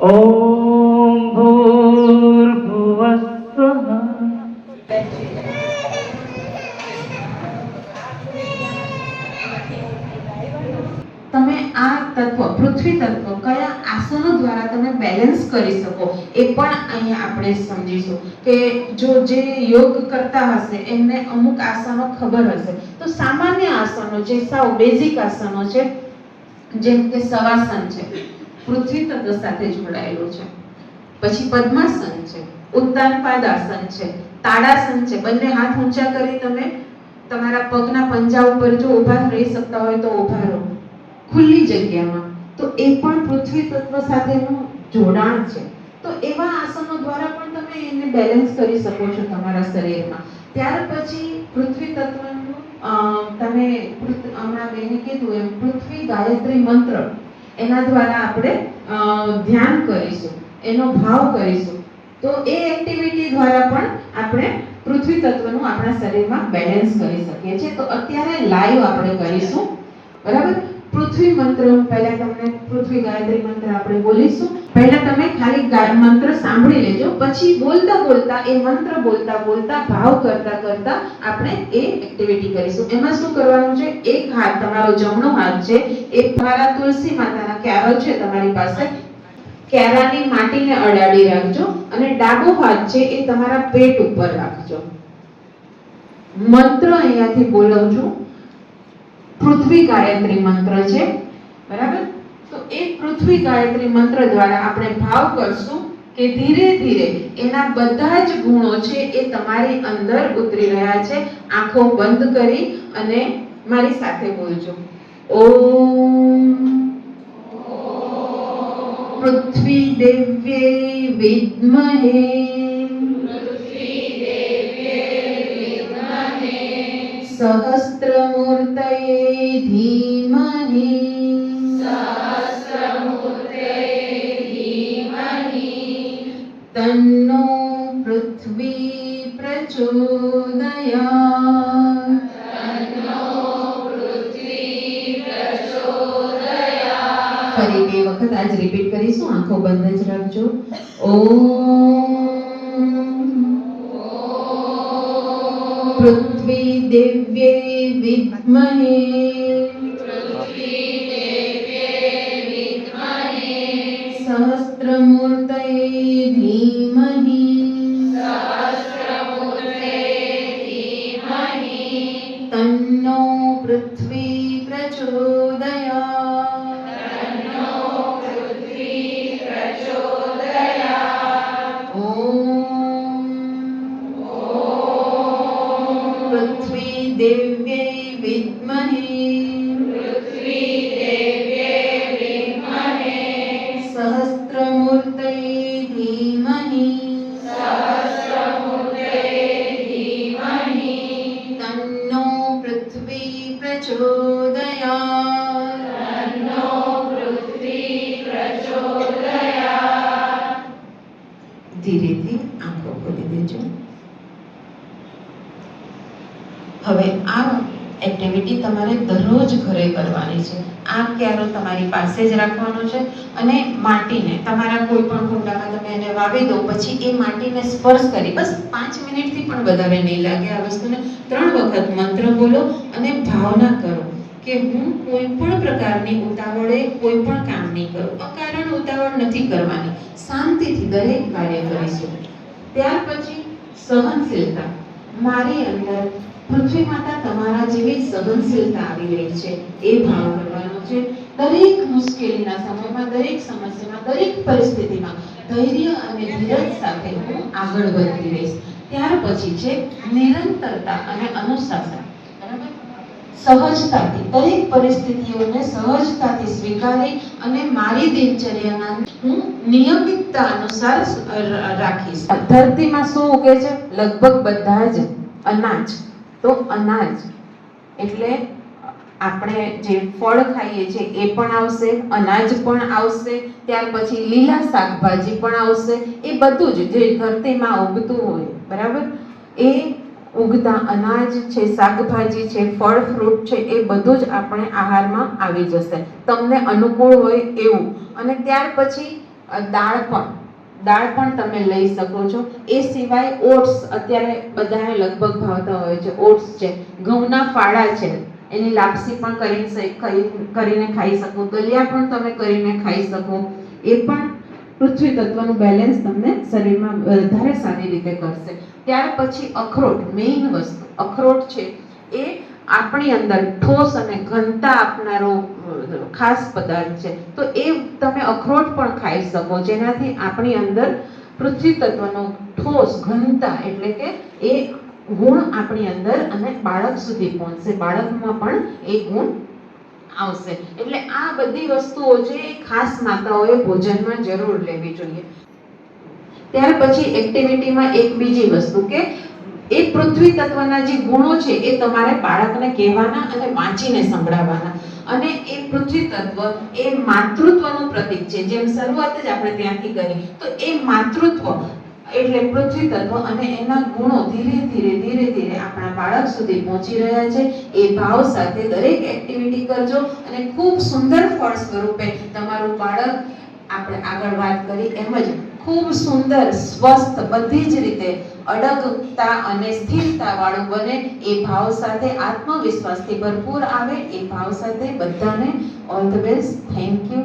ઓમ ભૂર્ભુવસ્વ તમે આ તત્વ, પૃથ્વી તત્વ કયા આસનો દ્વારા તમે બેલેન્સ કરી શકો એ પણ અહીંયા આપણે સમજીશું કે જો જે યોગ કરતા હશે, એમને અમુક આસનો ખબર હશે. તો સામાન્ય આસનો જે સાવ બેઝિક આસનો છે, જેમ કે સવાસન છે. પૃથ્વી તત્વ સાથે જોડાયેલું છે. પછી પદ્માસન છે, ઉત્તાન પાદાસન છે, તાડાસન છે, બંને હાથ ઊંચા કરી તમે તમારા પગના પંજા ઉપર જો ઊભા રહી શકતા હોય તો ઊભા રહો. ખુલ્લી જગ્યામાં. તો એ પણ પૃથ્વી તત્વ સાથેનું જોડાણ છે. તો એવા આસનો દ્વારા પણ તમે એને બેલેન્સ કરી શકો છો તમારા શરીરમાં. ત્યાર પછી પૃથ્વી તત્વનું તમે હમણાં બેને કીધું એમ, પૃથ્વી ગાયત્રી મંત્ર. એના દ્વારા આપણે ધ્યાન કરીશું, એનો ભાવ કરીશું. તો એ એક્ટિવિટી દ્વારા પણ આપણે પૃથ્વી તત્વનું આપણા શરીરમાં બેલેન્સ કરી શકીએ છીએ. તો અત્યારે લાઈવ આપણે કરીશું. બરાબર? પૃથ્વી મંત્ર, હું પહેલા તમને પૃથ્વી ગાયત્રી મંત્ર આપણે બોલીશું. પહેલા તમે ખાલી મંત્ર સાંભળી લેજો, પછી બોલતા બોલતા, એ મંત્ર બોલતા બોલતા, ભાવ કરતા કરતા આપણે એ એક્ટિવિટી કરીશું. એમાં શું કરવાનું છે? એક હાથ, તમારો જમણો હાથ છે, એ મારા તુલસી માતાના ક્યારો છે તમારી પાસે કેરાની માટીને અડાડી રાખજો અને ડાબો હાથ છે એ તમારા પેટ ઉપર રાખજો. મંત્ર અહીંયાથી બોલવું છું પૃથ્વી ગાયત્રી મંત્ર છે. બરાબર? તો એ પૃથ્વી ગાયત્રી મંત્ર દ્વારા આપણે ભાવ કરશું કે ધીરે ધીરે એના બધા જ ગુણો છે એ તમારી અંદર ઉતરી રહ્યા છે. આંખો બંધ કરી અને મારી સાથે બોલજો. ઓમ પૃથ્વી દેવ્યે વિદ્મહે. સહસ્રમૂર્તયે ધીમહિ તન્નો પૃથ્વી પ્રચોદયા ફરી બે વખત આજ રિપીટ કરીશું આંખો બંધ જ રાખજો. ઓમ. પૃથ્વી દેવ્યે વિદ્મહે. सहस्रमूर्तये धीमहि तन्नो पृथ्वी प्रचोदयात् ॐ पृथ्वी दिव्यै विद्महे ધીરેથી આંખો ખોલી દેજો હવે આ એક્ટિવિટી તમારે દરરોજ ઘરે કરવાની છે. આ ક્યારો તમારી પાસે જ રાખવાનો છે અને માટીને તમારા કોઈ પણ કુંડામાં તમે એને વાવી દો, પછી એ માટીને સ્પર્શ કરી, બસ પાંચ મિનિટથી પણ વધારે નહીં લાગે આ વસ્તુને. ત્રણ વખત મંત્ર બોલો અને ભાવના કરો. કે હું કોઈ પણ પ્રકારની ઉતાવળે કોઈ પણ કામ નહીં કરું. અકારણ ઉતાવળ નથી કરવાની. શાંતિથી દરેક કાર્ય કરીશું. ત્યાર પછી સહનશીલતા. મારી અંદર પૃથ્વી માતા તમારા જેવી સહનશીલતા આવી રહી છે. એ ભાવ કરવાનો છે. દરેક મુશ્કેલીના સમયમાં, દરેક સમસ્યામાં, દરેક પરિસ્થિતિમાં ધૈર્ય અને ધીરજ સાથે હું આગળ વધતી રહીશ. ત્યાર પછી છે નિરંતરતા અને અનુશાસન. સહજતાથી, દરેક પરિસ્થિતિઓને સહજતાથી સ્વીકારી અને મારી દિનચર્યાના હું નિયમિતતા અનુસાર રાખીશ. ધરતીમાં શું ઉગે છે? લગભગ બધા જ અનાજ. તો અનાજ એટલે આપણે જે ફળ ખાઈએ છીએ એ પણ આવશે, અનાજ પણ આવશે, ત્યાર પછી લીલા શાકભાજી પણ આવશે, એ બધું જ જે ધરતીમાં ઉગતું હોય, બરાબર? એ ઉગતા અનાજ છે, શાકભાજી છે, ફળ ફ્રૂટ છે, એ બધું જ આપણે આહારમાં આવી જશે. તમને અનુકૂળ હોય એવું. અને ત્યાર પછી દાળ પણ. દાળ પણ તમે લઈ શકો છો. એ સિવાય ઓટ્સ અત્યારે બધાને લગભગ ભાવતા હોય છે. ઓટ્સ છે, ઘઉંના ફાળા છે, એની લાપસી પણ કરીને કરીને ખાઈ શકો. દલિયા પણ તમે કરીને ખાઈ શકો. એ પણ પૃથ્વી તત્વનું બેલેન્સ તમને શરીરમાં વધારે સારી રીતે કરશે. ત્યાર પછી અખરોટ મેઇન વસ્તુ. અખરોટ છે એ આપણી અંદર ઠોસ અને ઘનતા આપનારો ખાસ પદાર્થ છે. તો એ તમે અખરોટ પણ ખાઈ શકો, જેનાથી આપણી અંદર પૃથ્વી તત્વનો ઠોસ, ઘનતા એટલે કે એ ગુણ આપણી અંદર અને બાળક સુધી પહોંચશે. બાળકમાં પણ એ ગુણ આવશે. એટલે આ બધી વસ્તુઓ છે એ ખાસ માતાઓએ ભોજનમાં જરૂર લેવી જોઈએ. ત્યાર પછી એક્ટિવિટીમાં એક બીજી વસ્તુ કે એ પૃથ્વી તત્વના જે ગુણો છે એ તમારે બાળકને કહેવાના અને વાંચીને સંભળાવવાના. અને એ પૃથ્વી તત્વ એ માતૃત્વનું પ્રતીક છે. જેમ શરૂઆત જ આપણે ત્યાંથી કરી, તો એ માતૃત્વ એટલે પૃથ્વી તત્વ અને એના ગુણો ધીરે ધીરે ધીરે ધીરે આપણા બાળક સુધી પહોંચી રહ્યા છે. એ ભાવ સાથે દરેક એક્ટિવિટી કરજો અને ખૂબ સુંદર ફળ સ્વરૂપે તમારું બાળક આપણે આગળ વાત કરી એમ જ ખૂબ સુંદર, સ્વસ્થ, બધી જ રીતે અડગતા અને સ્થિરતા વાળું બને એ ભાવ સાથે આત્મવિશ્વાસથી ભરપૂર આવે, એ ભાવ સાથે બધાને all the best thank you